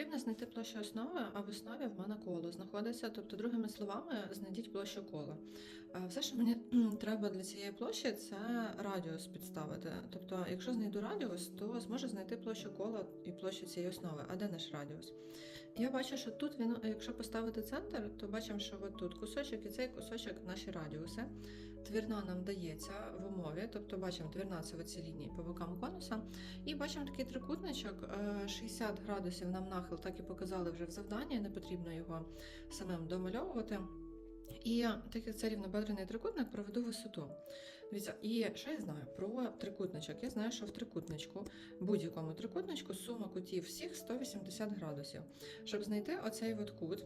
Потрібно знайти площу основи, а в основі в мене коло знаходиться. Тобто, другими словами, знайдіть площу кола. Е, Все, що мені треба для цієї площі, це радіус підставити. Тобто, якщо знайду радіус, то зможу знайти площу кола і площу цієї основи. А де наш радіус? Я бачу, що тут він, якщо поставити центр, то бачимо, що от тут кусочок і цей кусочок наші радіуси. Твірна нам дається в умові, тобто бачимо твірна це оці лінії по бокам конуса. І бачимо такий трикутничок, е, 60 градусів нам нахил, так і показали вже в завданні, не потрібно його самим домальовувати. І так як це рівнобедрений трикутник, проведу висоту. І що я знаю про трикутничок? Я знаю, що в трикутничку, будь-якому трикутничку, сума кутів всіх 180 градусів. Щоб знайти оцей от кут,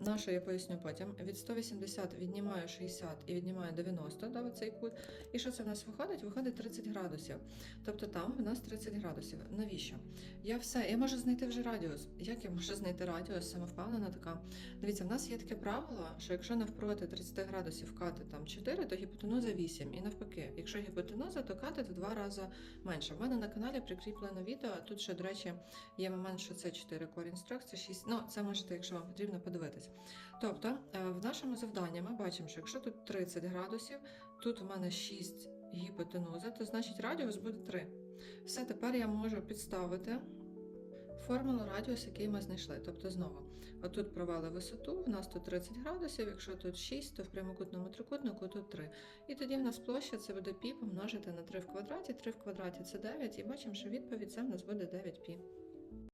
на що я поясню потім, від 180 віднімаю 60 і віднімаю 90, да, оцей кут. І що це в нас виходить? Виходить 30 градусів. Тобто там в нас 30 градусів. Навіщо? Я все, я можу знайти вже радіус. Як я можу знайти радіус? Самовпевнена така. Дивіться, в нас є таке правило, що якщо навпроти 30 градусів кати там 4, то гіпотенуза 8. І навпаки, якщо гіпотенуза, то катет в два рази менше. В мене на каналі прикріплено відео. Тут ще, до речі, є момент, що це 4 core instruct, це 6. Ну, це можете, якщо вам потрібно, подивитись. Тобто, е, в нашому завданні ми бачимо, що якщо тут 30 градусів, тут у мене 6 гіпотенуза, то значить радіус буде 3. Все, тепер я можу підставити формулу радіус, який ми знайшли. Тобто знову, отут провели висоту, в нас тут 30 градусів, якщо тут 6, то в прямокутному трикутнику тут 3. І тоді в нас площа це буде пі помножити на 3 в квадраті, 3 в квадраті це 9, і бачимо, що відповідь це в нас буде 9 пі.